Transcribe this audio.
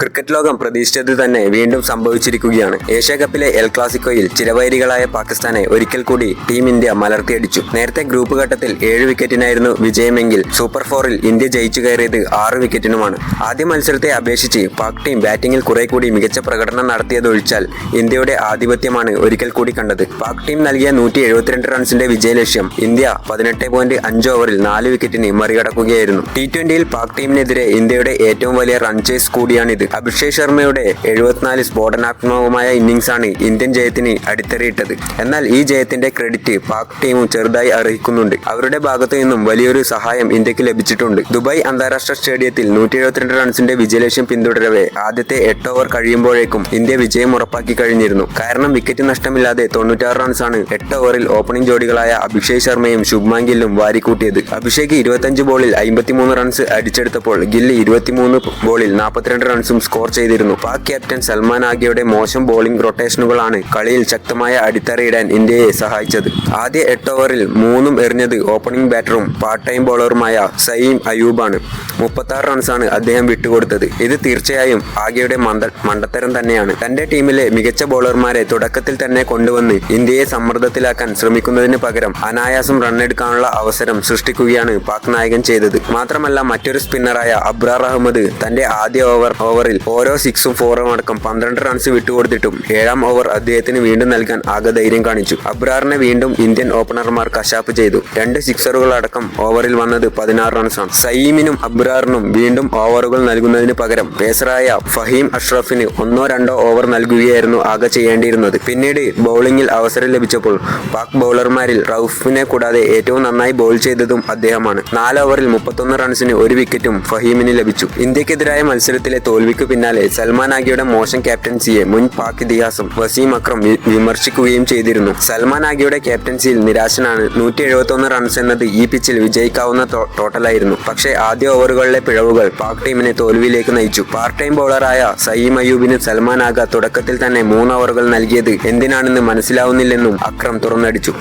Cricket ലോകം പ്രതീക്ഷിച്ചത് തന്നെ വീണ്ടും സംഭവിച്ചിരിക്കുകയാണ്. ഏഷ്യ കപ്പിലെ എൽ ക്ലാസിക്കോയിൽ ചിരവൈരികളായ പാകിസ്ഥാനെ ഒരിക്കൽ കൂടി ടീം ഇന്ത്യ മലർത്തിയടിച്ചു. നേരത്തെ ഗ്രൂപ്പ് ഘട്ടത്തിൽ ഏഴ് വിക്കറ്റിനായിരുന്നു വിജയമെങ്കിൽ സൂപ്പർ ഫോറിൽ ഇന്ത്യ ജയിച്ചു കയറിയത് ആറ് വിക്കറ്റിനുമാണ്. ആദ്യ മത്സരത്തെ അപേക്ഷിച്ച് പാക് ടീം ബാറ്റിംഗിൽ കുറെ കൂടി മികച്ച പ്രകടനം നടത്തിയതൊഴിച്ചാൽ ഇന്ത്യയുടെ ആധിപത്യമാണ് ഒരിക്കൽ കൂടി കണ്ടത്. പാക് ടീം നൽകിയ നൂറ്റി എഴുപത്തിരണ്ട് റൺസിന്റെ വിജയലക്ഷ്യം ഇന്ത്യ പതിനെട്ട് പോയിന്റ് അഞ്ച് ഓവറിൽ നാല് വിക്കറ്റിന് മറികടക്കുകയായിരുന്നു. ടി ട്വന്റിയിൽ പാക് ടീമിനെതിരെ ഇന്ത്യയുടെ ഏറ്റവും വലിയ റൺ ചേസ് കൂടിയാണിത്. അഭിഷേക് ശർമ്മയുടെ എഴുപത്തിനാല് സ്ഫോടനാത്മകമായ ഇന്നിംഗ്സാണ് ഇന്ത്യൻ ജയത്തിന് അടിത്തറയിട്ടത്. എന്നാൽ ഈ ജയത്തിന്റെ ക്രെഡിറ്റ് പാക് ടീമും ചെറുതായി അർഹിക്കുന്നുണ്ട്. അവരുടെ ഭാഗത്തു നിന്നും വലിയൊരു സഹായം ഇന്ത്യയ്ക്ക് ലഭിച്ചിട്ടുണ്ട്. ദുബായ് അന്താരാഷ്ട്ര സ്റ്റേഡിയത്തിൽ നൂറ്റി എഴുപത്തിരണ്ട് റൺസിന്റെ വിജയലക്ഷ്യം പിന്തുടരവെ ആദ്യത്തെ എട്ട് ഓവർ കഴിയുമ്പോഴേക്കും ഇന്ത്യ വിജയം ഉറപ്പാക്കി കഴിഞ്ഞിരുന്നു. കാരണം വിക്കറ്റ് നഷ്ടമില്ലാതെ തൊണ്ണൂറ്റാറ് റൺസാണ് എട്ട് ഓവറിൽ ഓപ്പണിംഗ് ജോഡികളായ അഭിഷേക് ശർമ്മയും ശുഭ്മാൻ ഗില്ലും വാരിക്കൂട്ടിയത്. അഭിഷേക് ഇരുപത്തഞ്ച് ബോളിൽ അമ്പത്തിമൂന്ന് റൺസ് അടിച്ചെടുത്തപ്പോൾ ഗില്ല് ഇരുപത്തിമൂന്ന് ബോളിൽ നാൽപ്പത്തിരണ്ട് റൺസും സ്കോർ ചെയ്തിരുന്നു. പാക് ക്യാപ്റ്റൻ സൽമാൻ ആഗയുടെ മോശം ബോളിംഗ് റൊട്ടേഷനുകളാണ് കളിയിൽ ശക്തമായ അടിത്തറയിടാൻ ഇന്ത്യയെ സഹായിച്ചത്. ആദ്യ എട്ട് ഓവറിൽ മൂന്നും എറിഞ്ഞത് ഓപ്പണിംഗ് ബാറ്ററും പാർട്ട് ടൈം ബോളറുമായ സയീം അയൂബാണ് മുപ്പത്താറ് റൺസാണ് അദ്ദേഹം വിട്ടുകൊടുത്തത്. ഇത് തീർച്ചയായും ആകെയുടെ മണ്ടത്തരം തന്നെയാണ്. തന്റെ ടീമിലെ മികച്ച ബോളർമാരെ തുടക്കത്തിൽ തന്നെ കൊണ്ടുവന്ന് ഇന്ത്യയെ സമ്മർദ്ദത്തിലാക്കാൻ ശ്രമിക്കുന്നതിന് പകരം അനായാസം റണ്ണെടുക്കാനുള്ള അവസരം സൃഷ്ടിക്കുകയാണ് പാക് നായകൻ ചെയ്തത്. മാത്രമല്ല മറ്റൊരു സ്പിന്നറായ അബ്രാർ അഹമ്മദ് തന്റെ ആദ്യ ഓവർ ഓവറിൽ ഓരോ സിക്സും ഫോറും അടക്കം പന്ത്രണ്ട് റൺസ് വിട്ടുകൊടുത്തിട്ടും ഏഴാം ഓവർ അദ്ദേഹത്തിന് വീണ്ടും നൽകാൻ ആകെ ധൈര്യം കാണിച്ചു. അബ്രാറിനെ വീണ്ടും ഇന്ത്യൻ ഓപ്പണർമാർ കശാപ്പ് ചെയ്തു. രണ്ട് സിക്സറുകൾ അടക്കം ഓവറിൽ വന്നത് പതിനാറ് റൺസാണ് സയീമിനും അബ്രാറിനും വീണ്ടും ഓവറുകൾ നൽകുന്നതിന് പകരം പേസറായ ഫഹീം അഷ്റഫിന് ഒന്നോ രണ്ടോ ഓവർ നൽകുകയായിരുന്നു ആകെ ചെയ്യേണ്ടിയിരുന്നത്. പിന്നീട് ബൗളിംഗിൽ അവസരം ലഭിച്ചപ്പോൾ പാക് ബൗളർമാരിൽ റൌഫിനെ കൂടാതെ ഏറ്റവും നന്നായി ബോൾ ചെയ്തതും അദ്ദേഹമാണ്. നാല് ഓവറിൽ മുപ്പത്തൊന്ന് റൺസിന് ഒരു വിക്കറ്റും ഫഹീമിന് ലഭിച്ചു. ഇന്ത്യക്കെതിരായ മത്സരത്തിലെ തോൽവിക്ക് പിന്നാലെ സൽമാൻ ആഗിയുടെ മോശം ക്യാപ്റ്റൻസിയെ മുൻ പാക് ഇതിഹാസം വസീം അക്രം വിമർശിക്കുകയും ചെയ്തിരുന്നു. സൽമാൻ ആഗിയുടെ ക്യാപ്റ്റൻസിയിൽ നിരാശനാണ് നൂറ്റി റൺസ് എന്നത് ഈ പിച്ചിൽ വിജയിക്കാവുന്ന ടോട്ടലായിരുന്നു പക്ഷേ ആദ്യ ഓവറുകളിലെ പിഴവുകൾ പാക് ടീമിനെ തോൽവിയിലേക്ക് നയിച്ചു. പാർട്ട് ടൈം ബൗളറായ സയ്യിം അയ്യൂബിന് സൽമാൻ ആഗ തുടക്കത്തിൽ തന്നെ മൂന്ന് ഓവറുകൾ നൽകിയത് എന്തിനാണെന്ന് മനസ്സിലാവുന്നില്ലെന്നും അക്രം തുറന്നടിച്ചു.